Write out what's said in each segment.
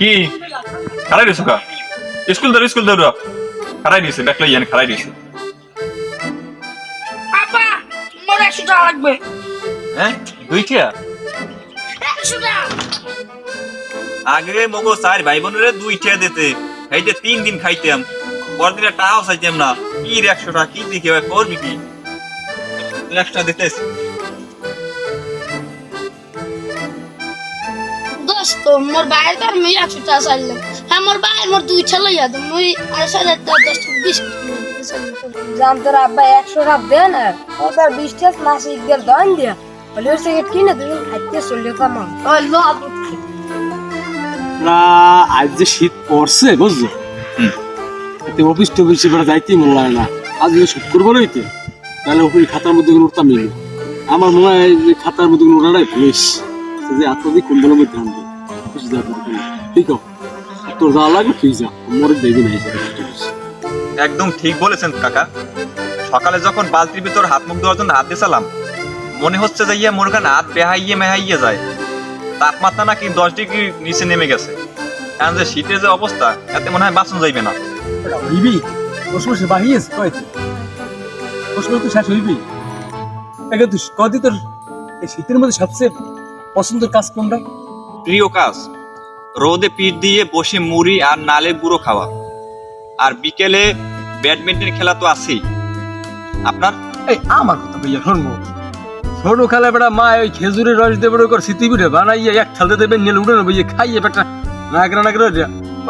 কি? খারাই দিছো কা? স্কুল ধরো স্কুল ধরো। খারাই দিছে দেখলে ইয়ান খারাই দিছে। আপা মোর একশো টাকা লাগবে। হ্যাঁ? দুইটা? একশো টাকা আগে মগো চার ভাই বোনের দুইটা দিতে। খাইতে তিন দিন খাইতাম। পরদিনে টাকাও চাইতাম না। কি রে একশো টাকা কি দেখে? ভাই করবি কি? একশো দিতেছ। দোস্ত মোর বাইরে তো আমি একশো টাকা চাইলাম হ্যাঁ মোর বাইরে মোর দুই ছেলে ইয়াদ মুই দশ বিশ জান তোর আব্বা একশো টাকা দেন আর ওদের বিশ টাকা মাসে একবার দন দিয়া। বলে ওর সিগারেট কিনে তুমি খাইতে চলে কামা ওই লো না আজ যে শীত পড়ছে বুঝছ এতে অফিস টফিস এবার যাইতেই মনে লাগে না। আজ যদি শুক্র করে হইতে তাহলে ওই খাতার মধ্যে কোনো উঠতাম আমার মনে হয় যে খাতার মধ্যে কোনো ওঠাটাই বেশ যে এতদিন কোন দলের মধ্যে আনবে। তোর যা লাগবে তুই যা মরে না একদম ঠিক বলেছেন কাকা। সকালে যখন বালতির ভিতর হাত মুখ জন্য হাত দিয়েছিলাম, মনে হচ্ছে যে ইয়ে হাত বেহাইয়ে মেহাইয়ে যায়। তাপমাত্রা নাকি দশ ডিগ্রি নিচে নেমে গেছে। কারণ যে শীতের যে অবস্থা, এতে মনে হয় বাঁচানো যাইবে না। হইবি দশ বাহিয়েছ দশ তো শেষ হইবি একে তুই তোর এই শীতের মধ্যে সবচেয়ে পছন্দের কাজ কোনটা? প্রিয় কাজ, রোদে পিঠ দিয়ে বসে মুড়ি আর নালের গুঁড়ো খাওয়া। আর বিকেলে ব্যাডমিন্টন খেলা তো আছেই। আপনার? এই, আমার কথা ভাইয়া শুনব ছোট খেলা বেড়া মা ওই খেজুরের রস দেবে করে সিটি পিঠে বানাইয়ে এক খেলতে দেবে নিয়ে উঠে নেব ইয়ে খাইয়ে বেটা নাগরা নাগরা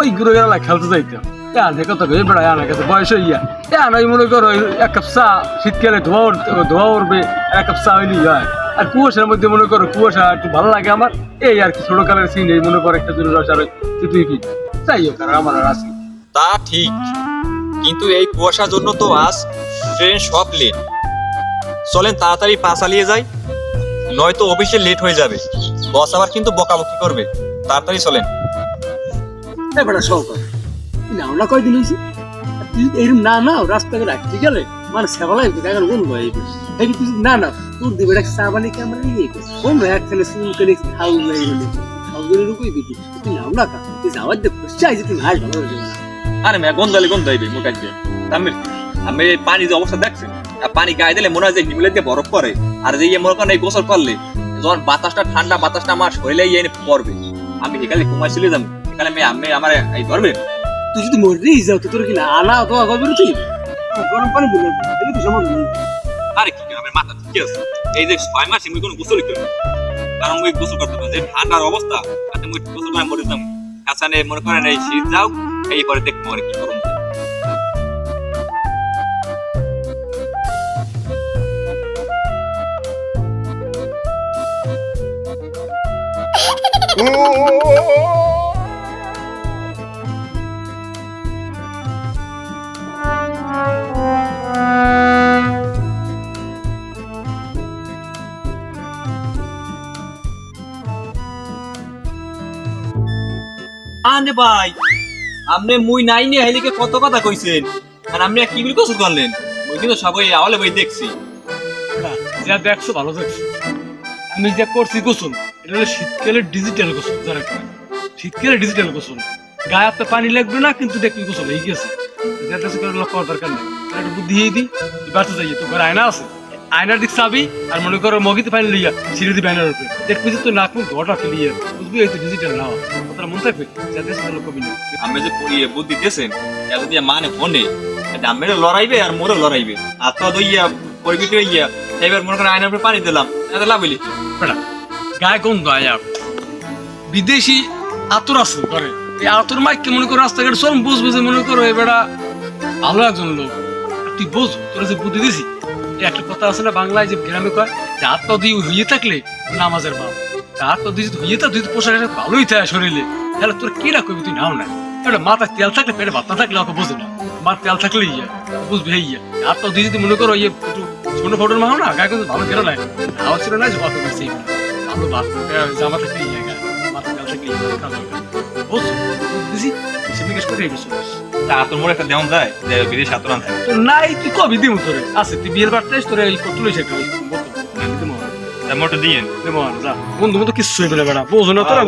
ওই গুঁড়ো গেলা খেলতে যাইতাম আনে কত এই বেড়া আনে কত বয়স হইয়া। এ মনে করো এক কাপ চা শীতকালে ধোয়া ধোয়া উঠবে এক কাপ চা হইলি হয়। আর কুয়াশার মধ্যে মনে করো কুয়াশা একটু ভালো লাগে আমার এই আর কি ছোট কালের সিন এই মনে করো খেজুরের রস আর সিটি পিঠ যাই হোক আর আমার আর আসি তা ঠিক কিন্তু এই কুয়াশার জন্য তো আজ ট্রেন সব লেট চলেন তাড়াতাড়ি পা চালিয়ে যাই নয়তো অফিসে লেট হয়ে যাবে। বস আবার কিন্তু বকাবকি করবে। তাড়াতাড়ি চলেন। বেটা সব আমরা কয়দিন হয়েছি? তুই না মানে সেবালাই ভয় এই তুই না না তোর নিয়ে কোন করে রুকুই দিবি। তুই নাও না তুই যাওয়ার দে খুশি আইছি তুই আরে গন্ধালে গন্ধাইবে মুখাই দিয়ে আমি আমি পানি যে অবস্থা দেখছেন পানি গায়ে দিলে মনে হয় যে দিয়ে বরফ করে আর যে মনে করেন, এই গোসল করলে, যখন বাতাসটা ঠান্ডা, বাতাসটা আমার শরীরে পড়বে। আমি এখানে ঘুমাই চলে যাব এখানে আমি আমার এই ধরবে তুই যদি মরেই যাও তো তোর কি না আনা তো করবে তুই গরম পানি দিলে এটা তো সমান নেই আরে কি আমার মাথা ঠিক আছে এই যে ছয় মাস আমি কোনো গোসল করি কারণ ওই গোসল করতে পারব যে ঠান্ডার অবস্থা তাতে আমি গোসল করে মরে যাব কাছানে মনে করেন এই শীত যাও এই পরে দেখব আর কি করুন আনে ভাই, আপনি মুই নাই নিয়ে হেলিকে কত কথা কইছেন? আর আপনি কি বলি গোসল করলেন? মুই কিন্তু সবাই আওয়ালে ভাই দেখছি। যা দেখছ ভালো দেখছ। আমি যা করছি গোসল, এটা হলো শীতকালে ডিজিটাল গোসল যারা শীতকালে ডিজিটাল গোসল। গায়ে হাতে পানি লাগবে না, কিন্তু দেখবি গোসল হয়ে গেছে কাছে কোনো লক্ষ্য করার দরকার নেই। একটা বুদ্ধি দিয়ে দিই বাড়তে যাই, তোর ঘরে আয়না আছে। আয়নার দিক চাবি আর মনে করো মগিত পানি লইয়া সিঁড়ি দিবি আয়নার উপরে। দেখবি যে তুই নাক মুখ ধোয়াটা ফেলিয়ে বুঝবি এই তো ডিজিটাল না। কথাটা মনে থাকবে? যাতে সেটা লোক কবি না। আমি যে পড়িয়ে বুদ্ধি দিয়েছেন এত দিয়ে মানে ফোনে দামের লড়াইবে আর মোরও লড়াইবে। আর তো দইয়া পরিবিট হইয়া এবার মনে করেন আয়নার উপরে পানি দিলাম। এত লাভ হইলি গায়ে গন্ধ আয়া বিদেশি আতর আছে করে এই আতর মাইক মনে করো রাস্তাঘাট চল বুঝ বুঝে মনে করো এ বেটা ভালো একজন লোক। তুই বোঝ তোরা যে বুদ্ধি দিছি একটা কথা আছে না বাংলায় যে গ্রামে কয় যে পা দিয়ে হইয়ে থাকলে নামাজের বাপ। হাত পা হইয়ে তো পোশাক ভালোই থাকে শরীরে, তাহলে তোর কি রাখবি তুই নাও না। এটা মাথায় তেল থাকলে পেটে ভাত না থাকলে ওকে বোঝে না। মার তেল থাকলে ইয়া, বুঝবে, হইয়া। হাত পা দিয়ে যদি মনে করো ইয়ে একটু ছোট ফটোর মাও না, গায়ে কিন্তু ভালো বেরো নাই হাওয়া ছিল না যে অত বেশি। ভালো ভাত জামা থাকলে ইয়ে গায়ে মাথা তেল থাকলে ইয়ে বুঝছ সে জিজ্ঞেস করে এই বিষয় তা তোর মোড়ে একটা দেওয়া যায়? যে বিদেশে আতর আনতে তো নাই তুই কবি দিমু তোরে? আছে তুই বিয়ের বার্তা তোর তোরে কত লইছে একটা মোটো দিয়ে দেবো যা। বন্ধু মতো কিছু হইবে না বেড়া। বোঝো না তোরা